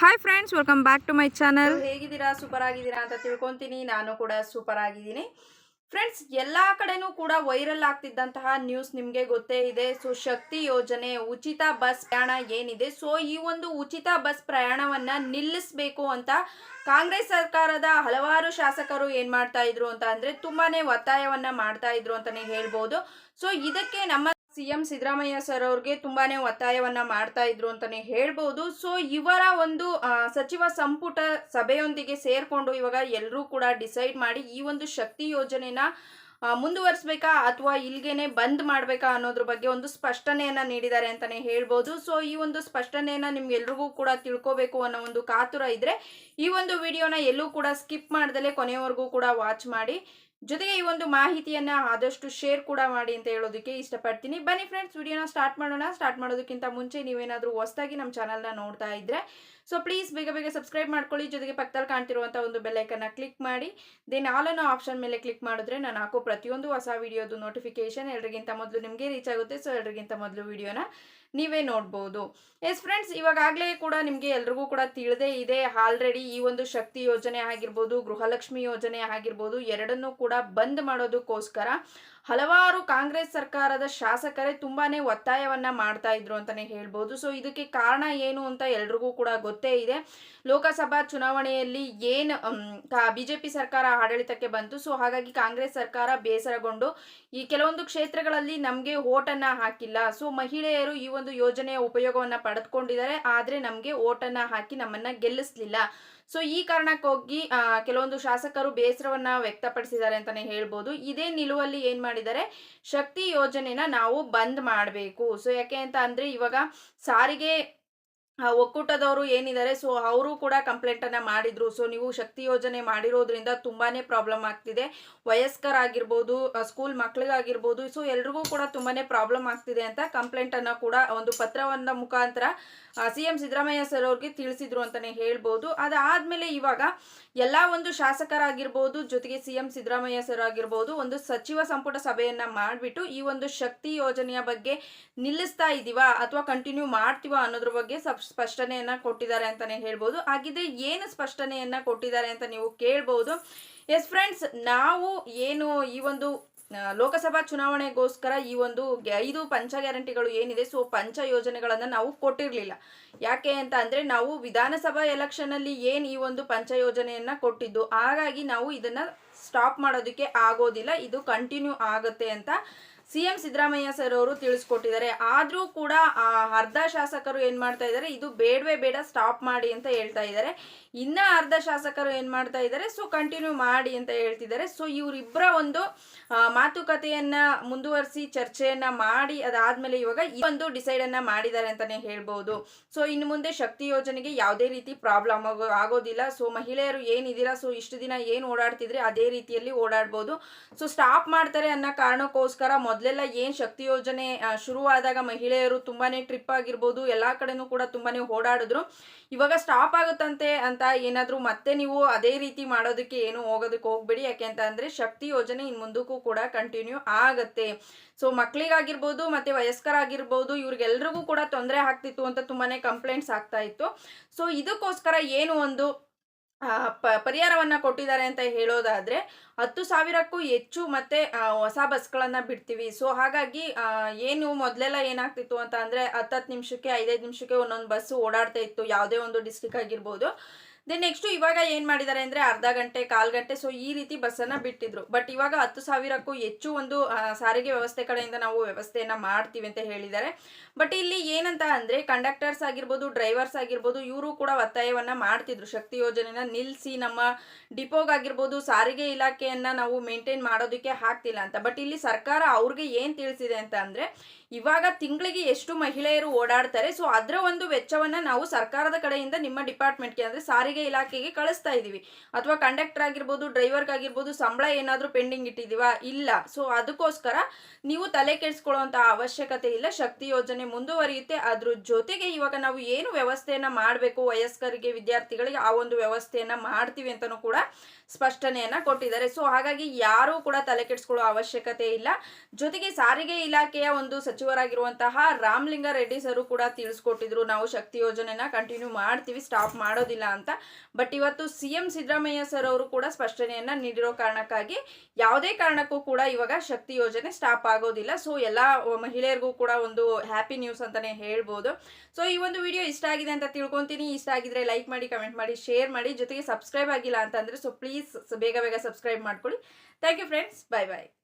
Hi friends welcome back to my channel ಹೇಗಿದ್ದೀರಾ? Super ಆಗಿದ್ದೀರಾ ಅಂತ ತಿಳ್ಕೊಂತೀನಿ. ನಾನು ಕೂಡ ಸೂಪರ್ ಆಗಿದ್ದೀನಿ. ಫ್ರೆಂಡ್ಸ್ ಎಲ್ಲ ಕಡೆನೂ ಕೂಡ ವೈರಲ್ ಆಗ್ತಿದ್ದಂತಹ ನ್ಯೂಸ್ ನಿಮಗೆ ಗೊತ್ತೇ ಇದೆ. ಸೊ ಶಕ್ತಿ ಯೋಜನೆ, ಉಚಿತ ಬಸ್ ಪ್ರಯಾಣ ಏನಿದೆ? ಸೊ ಈ ಒಂದು ಉಚಿತ ಬಸ್ ಪ್ರಯಾಣವನ್ನ ನಿಲ್ಲಿಸಬೇಕು ಅಂತ ಕಾಂಗ್ರೆಸ್ ಸರ್ಕಾರದ ಹಲವಾರು ಶಾಸಕರು ಏನ್ ಮಾಡ್ತಾ ಇದ್ರು ಅಂತ ಅಂದ್ರೆ ತುಂಬಾನೇ ಒತ್ತಾಯವನ್ನ ಮಾಡ್ತಾ ಇದ್ರು ಅಂತಾನೆ ಹೇಳ್ಬೋದು. ಸೊ ಇದಕ್ಕೆ ನಮ್ಮ ಸಿಎಂ ಸಿದ್ದರಾಮಯ್ಯ ಸರ್ ಅವ್ರಿಗೆ ತುಂಬಾನೇ ಒತ್ತಾಯವನ್ನ ಮಾಡ್ತಾ ಇದ್ರು ಅಂತಾನೆ ಹೇಳ್ಬೋದು. ಸೊ ಇವರ ಒಂದು ಸಚಿವ ಸಂಪುಟ ಸಭೆಯೊಂದಿಗೆ ಸೇರ್ಕೊಂಡು ಇವಾಗ ಎಲ್ಲರೂ ಕೂಡ ಡಿಸೈಡ್ ಮಾಡಿ ಈ ಒಂದು ಶಕ್ತಿ ಯೋಜನೆನ ಮುಂದುವರಿಸಬೇಕಾ ಮುಂದುವರಿಸ್ಬೇಕಾ ಅಥವಾ ಇಲ್ಲಿಗೇನೆ ಬಂದ್ ಮಾಡ್ಬೇಕಾ ಅನ್ನೋದ್ರ ಬಗ್ಗೆ ಒಂದು ಸ್ಪಷ್ಟನೆಯನ್ನ ನೀಡಿದ್ದಾರೆ ಅಂತಾನೆ ಹೇಳ್ಬೋದು. ಸೊ ಈ ಒಂದು ಸ್ಪಷ್ಟನೆಯನ್ನ ನಿಮ್ಗೆಲ್ರಿಗೂ ಕೂಡ ತಿಳ್ಕೋಬೇಕು ಅನ್ನೋ ಒಂದು ಕಾತುರ ಇದ್ರೆ ಈ ಒಂದು ವಿಡಿಯೋನ ಎಲ್ಲೂ ಕೂಡ ಸ್ಕಿಪ್ ಮಾಡ್ದಲೆ ಕೊನೆಯವರೆಗೂ ಕೂಡ ವಾಚ್ ಮಾಡಿ. ಜೊತೆಗೆ ಈ ಒಂದು ಮಾಹಿತಿಯನ್ನ ಆದಷ್ಟು ಶೇರ್ ಕೂಡ ಮಾಡಿ ಅಂತ ಹೇಳೋದಕ್ಕೆ ಇಷ್ಟಪಡ್ತೀನಿ. ಬನ್ನಿ ಫ್ರೆಂಡ್ಸ್ ವಿಡಿಯೋನ ಸ್ಟಾರ್ಟ್ ಮಾಡೋಣ. ಸ್ಟಾರ್ಟ್ ಮಾಡೋದಕ್ಕಿಂತ ಮುಂಚೆ ನೀವೇನಾದ್ರೂ ಹೊಸದಾಗಿ ನಮ್ಮ ಚಾನಲ್ನ ನೋಡ್ತಾ ಇದ್ರೆ ಸೊ ಪ್ಲೀಸ್ ಬೇಗ ಬೇಗ ಸಬ್ಸ್ಕ್ರೈಬ್ ಮಾಡ್ಕೊಳ್ಳಿ. ಜೊತೆಗೆ ಪಕ್ಕದಲ್ಲಿ ಕಾಣ್ತಿರುವಂಥ ಒಂದು ಬೆಲ್ಲೈಕನ್ನ ಕ್ಲಿಕ್ ಮಾಡಿ. ದೆನ್ ಆಲ್ ಅನ್ನೋ ಆಪ್ಷನ್ ಮೇಲೆ ಕ್ಲಿಕ್ ಮಾಡಿದ್ರೆ ನಾನು ಹಾಕೋ ಪ್ರತಿಯೊಂದು ಹೊಸ ವಿಡಿಯೋದು ನೋಟಿಫಿಕೇಶನ್ ಎಲ್ರಿಗಿಂತ ಮೊದಲು ನಿಮಗೆ ರೀಚ್ ಆಗುತ್ತೆ. ಸೊ ಎಲ್ರಿಗಿಂತ ಮೊದಲು ವಿಡಿಯೋನ ನೀವೇ ನೋಡ್ಬೋದು. ಎಸ್ ಫ್ರೆಂಡ್ಸ್ ಇವಾಗಾಗಲೇ ಕೂಡ ನಿಮಗೆ ಎಲ್ರಿಗೂ ಕೂಡ ತಿಳಿದೇ ಇದೆ. ಆಲ್ರೆಡಿ ಈ ಒಂದು ಶಕ್ತಿ ಯೋಜನೆ ಆಗಿರ್ಬೋದು, ಗೃಹಲಕ್ಷ್ಮಿ ಯೋಜನೆ ಆಗಿರ್ಬೋದು, ಎರಡನ್ನೂ ಕೂಡ ಬಂದ್ ಮಾಡೋದಕ್ಕೋಸ್ಕರ ಹಲವಾರು ಕಾಂಗ್ರೆಸ್ ಸರ್ಕಾರದ ಶಾಸಕರೇ ತುಂಬಾನೇ ಒತ್ತಾಯವನ್ನ ಮಾಡ್ತಾ ಇದ್ರು ಅಂತಾನೆ ಹೇಳ್ಬೋದು. ಸೊ ಇದಕ್ಕೆ ಕಾರಣ ಏನು ಅಂತ ಎಲ್ರಿಗೂ ಕೂಡ ಗೊತ್ತೇ. ಇದೆ. ಲೋಕಸಭಾ ಚುನಾವಣೆಯಲ್ಲಿ ಏನು ಬಿಜೆಪಿ ಸರ್ಕಾರ ಆಡಳಿತಕ್ಕೆ ಬಂತು, ಸೊ ಹಾಗಾಗಿ ಕಾಂಗ್ರೆಸ್ ಸರ್ಕಾರ ಬೇಸರಗೊಂಡು ಈ ಕೆಲವೊಂದು ಕ್ಷೇತ್ರಗಳಲ್ಲಿ ನಮಗೆ ಓಟನ್ನ ಹಾಕಿಲ್ಲ. ಸೊ ಮಹಿಳೆಯರು ಈ ಒಂದು ಯೋಜನೆಯ ಉಪಯೋಗವನ್ನು ಪಡೆದುಕೊಂಡಿದ್ದಾರೆ, ಆದರೆ ನಮಗೆ ಓಟನ್ನು ಹಾಕಿ ನಮ್ಮನ್ನ ಗೆಲ್ಲಿಸ್ಲಿಲ್ಲ. ಸೊ ಈ ಕಾರಣಕ್ಕೋಗಿ ಕೆಲವೊಂದು ಶಾಸಕರು ಬೇಸರವನ್ನ ವ್ಯಕ್ತಪಡಿಸಿದ್ದಾರೆ ಅಂತಾನೆ ಹೇಳ್ಬೋದು. ಇದೇ ನಿಲುವಲ್ಲಿ ಏನು ಮಾಡಿದ್ದಾರೆ, ಶಕ್ತಿ ಯೋಜನೆನ ನಾವು ಬಂದ್ ಮಾಡಬೇಕು. ಸೊ ಯಾಕೆ ಅಂತ ಅಂದರೆ ಇವಾಗ ಸಾರಿಗೆ ಒಕ್ಕೂಟದವರು ಏನಿದ್ದಾರೆ ಸೊ ಅವರು ಕೂಡ ಕಂಪ್ಲೇಂಟ್ ಮಾಡಿದರು. ಸೊ ನೀವು ಶಕ್ತಿ ಯೋಜನೆ ಮಾಡಿರೋದ್ರಿಂದ ತುಂಬಾನೇ ಪ್ರಾಬ್ಲಮ್ ಆಗ್ತಿದೆ. ವಯಸ್ಕರಾಗಿರ್ಬೋದು ಸ್ಕೂಲ್ ಮಕ್ಳಿಗಾಗಿರ್ಬೋದು ಸೊ ಎಲ್ರಿಗೂ ಕೂಡ ತುಂಬಾನೇ ಪ್ರಾಬ್ಲಮ್ ಆಗ್ತಿದೆ ಅಂತ ಕಂಪ್ಲೇಂಟ್ ಅನ್ನ ಕೂಡ ಒಂದು ಪತ್ರವನ್ನ ಮುಖಾಂತರ ಸಿ ಎಂ ಸಿದ್ದರಾಮಯ್ಯ ಸರ್ ಅವ್ರಿಗೆ ತಿಳಿಸಿದ್ರು ಅಂತಾನೆ ಹೇಳ್ಬೋದು. ಅದಾದ್ಮೇಲೆ ಇವಾಗ ಎಲ್ಲ ಒಂದು ಶಾಸಕರಾಗಿರ್ಬೋದು, ಜೊತೆಗೆ ಸಿ ಎಂ ಸಿದ್ದರಾಮಯ್ಯ ಸರ್ ಆಗಿರ್ಬೋದು, ಒಂದು ಸಚಿವ ಸಂಪುಟ ಸಭೆಯನ್ನ ಮಾಡಿಬಿಟ್ಟು ಈ ಒಂದು ಶಕ್ತಿ ಯೋಜನೆಯ ಬಗ್ಗೆ ನಿಲ್ಲಿಸ್ತಾ ಇದೀವಾ ಅಥವಾ ಕಂಟಿನ್ಯೂ ಮಾಡ್ತೀವಾ ಅನ್ನೋದ್ರ ಬಗ್ಗೆ ಸಪ್ ಸ್ಪಷ್ಟನೆಯನ್ನ ಕೊಟ್ಟಿದ್ದಾರೆ ಅಂತಾನೆ ಹೇಳ್ಬೋದು. ಹಾಗಿದ್ರೆ ಏನು ಸ್ಪಷ್ಟನೆಯನ್ನ ಕೊಟ್ಟಿದ್ದಾರೆ ಅಂತ ನೀವು ಕೇಳ್ಬೋದು. ಎಸ್ ಫ್ರೆಂಡ್ಸ್ ನಾವು ಏನು ಈ ಒಂದು ಲೋಕಸಭಾ ಚುನಾವಣೆಗೋಸ್ಕರ ಈ ಒಂದು ಐದು ಪಂಚ ಗ್ಯಾರಂಟಿಗಳು ಏನಿದೆ, ಸೊ ಪಂಚ ಯೋಜನೆಗಳನ್ನ ನಾವು ಕೊಟ್ಟಿರಲಿಲ್ಲ. ಯಾಕೆ ಅಂತ ಅಂದ್ರೆ ನಾವು ವಿಧಾನಸಭಾ ಎಲೆಕ್ಷನ್ ಅಲ್ಲಿ ಏನ್ ಈ ಒಂದು ಪಂಚ ಯೋಜನೆಯನ್ನ ಕೊಟ್ಟಿದ್ದು, ಹಾಗಾಗಿ ನಾವು ಇದನ್ನ ಸ್ಟಾಪ್ ಮಾಡೋದಕ್ಕೆ ಆಗೋದಿಲ್ಲ. ಇದು ಕಂಟಿನ್ಯೂ ಆಗುತ್ತೆ ಅಂತ ಸಿ ಎಂ ಸಿದ್ದರಾಮಯ್ಯ ಸರ್ ಅವರು ತಿಳಿಸ್ಕೊಟ್ಟಿದ್ದಾರೆ. ಆದರೂ ಕೂಡ ಅರ್ಧ ಶಾಸಕರು ಏನು ಮಾಡ್ತಾ ಇದ್ದಾರೆ, ಇದು ಬೇಡವೇ ಬೇಡ ಸ್ಟಾಪ್ ಮಾಡಿ ಅಂತ ಹೇಳ್ತಾ ಇದ್ದಾರೆ. ಇನ್ನ ಅರ್ಧ ಶಾಸಕರು ಏನು ಮಾಡ್ತಾ ಇದ್ದಾರೆ ಸೊ ಕಂಟಿನ್ಯೂ ಮಾಡಿ ಅಂತ ಹೇಳ್ತಿದ್ದಾರೆ. ಸೊ ಇವರಿಬ್ಬರ ಒಂದು ಮಾತುಕತೆಯನ್ನು ಮುಂದುವರಿಸಿ, ಚರ್ಚೆಯನ್ನ ಮಾಡಿ, ಅದಾದ್ಮೇಲೆ ಇವಾಗ ಈ ಒಂದು ಡಿಸೈಡ್ ಅನ್ನ ಮಾಡಿದ್ದಾರೆ ಅಂತಾನೆ ಹೇಳ್ಬೋದು. ಸೊ ಇನ್ನು ಮುಂದೆ ಶಕ್ತಿ ಯೋಜನೆಗೆ ಯಾವುದೇ ರೀತಿ ಪ್ರಾಬ್ಲಮ್ ಆಗೋದಿಲ್ಲ. ಸೊ ಮಹಿಳೆಯರು ಏನಿದ್ದೀರಾ ಸೊ ಇಷ್ಟು ದಿನ ಏನು ಓಡಾಡ್ತಿದ್ರೆ, ಅದೇ ರೀತಿಯಲ್ಲಿ ಓಡಾಡ್ಬೋದು. ಸೊ ಸ್ಟಾಪ್ ಮಾಡ್ತಾರೆ ಅನ್ನೋ ಕಾರಣಕ್ಕೋಸ್ಕರ ಮೊದಲೆಲ್ಲ ಏನ್ ಶಕ್ತಿ ಯೋಜನೆ ಶುರುವಾದಾಗ ಮಹಿಳೆಯರು ತುಂಬಾನೇ ಟ್ರಿಪ್ ಆಗಿರ್ಬೋದು, ಎಲ್ಲಾ ಕಡೆನೂ ಕೂಡ ತುಂಬಾನೇ ಓಡಾಡಿದ್ರು. ಇವಾಗ ಸ್ಟಾಪ್ ಆಗುತ್ತಂತೆ ಅಂತ ಏನಾದರೂ ಮತ್ತೆ ನೀವು ಅದೇ ರೀತಿ ಮಾಡೋದಕ್ಕೆ ಏನು ಹೋಗೋದಕ್ಕೆ ಹೋಗ್ಬೇಡಿ. ಯಾಕೆ ಅಂತ ಶಕ್ತಿ ಯೋಜನೆ ಇನ್ ಮುಂದಕ್ಕೂ ಕೂಡ ಕಂಟಿನ್ಯೂ ಆಗತ್ತೆ. ಸೊ ಮಕ್ಕಳಿಗಾಗಿರ್ಬೋದು ಮತ್ತೆ ವಯಸ್ಕರಾಗಿರ್ಬೋದು, ಇವ್ರಿಗೆಲ್ರಿಗೂ ಕೂಡ ತೊಂದರೆ ಆಗ್ತಿತ್ತು ಅಂತ ತುಂಬಾನೇ ಕಂಪ್ಲೇಂಟ್ಸ್ ಆಗ್ತಾ ಇತ್ತು. ಸೊ ಇದಕ್ಕೋಸ್ಕರ ಏನು ಒಂದು ಪ- ಪರಿಹಾರವನ್ನ ಕೊಟ್ಟಿದ್ದಾರೆ ಅಂತ ಹೇಳೋದಾದ್ರೆ ಹತ್ತು ಸಾವಿರಕ್ಕೂ ಹೆಚ್ಚು ಮತ್ತೆ ಹೊಸ ಬಸ್ಗಳನ್ನ ಬಿಡ್ತೀವಿ. ಸೊ, ಹಾಗಾಗಿ ಏನು ಮೊದಲೆಲ್ಲ ಏನಾಗ್ತಿತ್ತು ಅಂತ ಅಂದ್ರೆ ಹತ್ತತ್ತು ನಿಮಿಷಕ್ಕೆ, ಐದೈದು ನಿಮಿಷಕ್ಕೆ ಒಂದೊಂದು ಬಸ್ ಓಡಾಡ್ತಾ ಇತ್ತು. ಯಾವುದೇ ಒಂದು ಡಿಸ್ಟಿಕ್ ಆಗಿರ್ಬೋದು. ದೆನ್ ನೆಕ್ಸ್ಟ್ ಇವಾಗ ಏನು ಮಾಡಿದ್ದಾರೆ ಅಂದ್ರೆ ಅರ್ಧ ಗಂಟೆ, ಕಾಲು ಗಂಟೆ ಸೊ ಈ ರೀತಿ ಬಸ್ಸನ್ನು ಬಿಟ್ಟಿದ್ರು. ಬಟ್ ಇವಾಗ ಹತ್ತು ಸಾವಿರಕ್ಕೂ ಹೆಚ್ಚು ಒಂದು ಸಾರಿಗೆ ವ್ಯವಸ್ಥೆ ಕಡೆಯಿಂದ ನಾವು ವ್ಯವಸ್ಥೆಯನ್ನ ಮಾಡ್ತೀವಿ ಅಂತ ಹೇಳಿದ್ದಾರೆ. ಬಟ್ ಇಲ್ಲಿ ಏನಂತ ಅಂದ್ರೆ ಕಂಡಕ್ಟರ್ಸ್ ಆಗಿರ್ಬೋದು ಡ್ರೈವರ್ಸ್ ಆಗಿರ್ಬೋದು, ಇವರು ಕೂಡ ಒತ್ತಾಯವನ್ನ ಮಾಡ್ತಿದ್ರು. ಶಕ್ತಿ ಯೋಜನೆನ ನಿಲ್ಲಿಸಿ ನಮ್ಮ ಡಿಪೋಗಾಗಿರ್ಬೋದು ಸಾರಿಗೆ ಇಲಾಖೆಯನ್ನು ನಾವು ಮೇಂಟೈನ್ ಮಾಡೋದಕ್ಕೆ ಆಗ್ತಿಲ್ಲ ಅಂತ. ಬಟ್ ಇಲ್ಲಿ ಸರ್ಕಾರ ಅವ್ರಿಗೆ ಏನು ತಿಳಿಸಿದೆ ಅಂತ ಅಂದ್ರೆ ಇವಾಗ ತಿಂಗಳಿಗೆ ಎಷ್ಟು ಮಹಿಳೆಯರು ಓಡಾಡ್ತಾರೆ ಸೊ ಅದರ ಒಂದು ವೆಚ್ಚವನ್ನ ನಾವು ಸರ್ಕಾರದ ಕಡೆಯಿಂದ ನಿಮ್ಮ ಡಿಪಾರ್ಟ್ಮೆಂಟ್ಗೆ ಅಂದ್ರೆ ಸಾರಿಗೆ ಇಲಾಖೆಗೆ ಕಳಿಸ್ತಾ ಇದ್ದೀವಿ ಅಥವಾ ಕಂಡಕ್ಟರ್ ಆಗಿರ್ಬೋದು ಡ್ರೈವರ್ಗಾಗಿರ್ಬೋದು ಸಂಬಳ ಏನಾದರೂ ಪೆಂಡಿಂಗ್ ಇಟ್ಟಿದೀವಾ? ಇಲ್ಲ. ಸೊ ಅದಕ್ಕೋಸ್ಕರ ನೀವು ತಲೆ ಕೆಡಿಸ್ಕೊಳ್ಳುವಂಥ ಅವಶ್ಯಕತೆ ಇಲ್ಲ. ಶಕ್ತಿ ಯೋಜನೆ ಮುಂದುವರಿಯುತ್ತೆ. ಅದ್ರ ಜೊತೆಗೆ ಇವಾಗ ನಾವು ಏನು ವ್ಯವಸ್ಥೆಯನ್ನ ಮಾಡಬೇಕು? ವಯಸ್ಕರಿಗೆ, ವಿದ್ಯಾರ್ಥಿಗಳಿಗೆ ಆ ಒಂದು ವ್ಯವಸ್ಥೆಯನ್ನ ಮಾಡ್ತೀವಿ ಅಂತಲೂ ಕೂಡ ಸ್ಪಷ್ಟನೆಯನ್ನು ಕೊಟ್ಟಿದ್ದಾರೆ. ಸೊ ಹಾಗಾಗಿ ಯಾರೂ ಕೂಡ ತಲೆ ಕೆಡಿಸ್ಕೊಳ್ಳೋ ಅವಶ್ಯಕತೆ ಇಲ್ಲ. ಜೊತೆಗೆ ಸಾರಿಗೆ ಇಲಾಖೆಯ ಒಂದು ಸಚಿವ ಸಚಿವರಾಗಿರುವಂತಹ ರಾಮಲಿಂಗ ರೆಡ್ಡಿ ಸರು ಕೂಡ ತಿಳಿಸ್ಕೊಟ್ಟಿದ್ರು. ನಾವು ಶಕ್ತಿ ಯೋಜನೆನ ಕಂಟಿನ್ಯೂ ಮಾಡ್ತೀವಿ ಸ್ಟಾಪ್ ಮಾಡೋದಿಲ್ಲ ಅಂತ. ಬಟ್ ಇವತ್ತು ಸಿ ಎಂ ಸಿದ್ದರಾಮಯ್ಯ ಸರ್ ಅವರು ಕೂಡ ಸ್ಪಷ್ಟನೆಯನ್ನ ನೀಡಿರೋ ಕಾರಣಕ್ಕಾಗಿ ಯಾವುದೇ ಕಾರಣಕ್ಕೂ ಕೂಡ ಇವಾಗ ಶಕ್ತಿ ಯೋಜನೆ ಸ್ಟಾಪ್ ಆಗೋದಿಲ್ಲ. ಸೊ ಎಲ್ಲ ಮಹಿಳೆಯರಿಗೂ ಕೂಡ ಒಂದು ಹ್ಯಾಪಿ ನ್ಯೂಸ್ ಅಂತಾನೆ ಹೇಳ್ಬೋದು. ಸೊ ಈ ಒಂದು ವಿಡಿಯೋ ಇಷ್ಟ ಆಗಿದೆ ಅಂತ ತಿಳ್ಕೊತೀನಿ. ಇಷ್ಟ ಆಗಿದ್ರೆ ಲೈಕ್ ಮಾಡಿ ಕಮೆಂಟ್ ಮಾಡಿ ಶೇರ್ ಮಾಡಿ. ಜೊತೆಗೆ ಸಬ್ಸ್ಕ್ರೈಬ್ ಆಗಿಲ್ಲ ಅಂತಂದ್ರೆ ಸೊ ಪ್ಲೀಸ್ ಬೇಗ ಬೇಗ ಸಬ್ಸ್ಕ್ರೈಬ್ ಮಾಡ್ಕೊಳ್ಳಿ. Thank you friends bye bye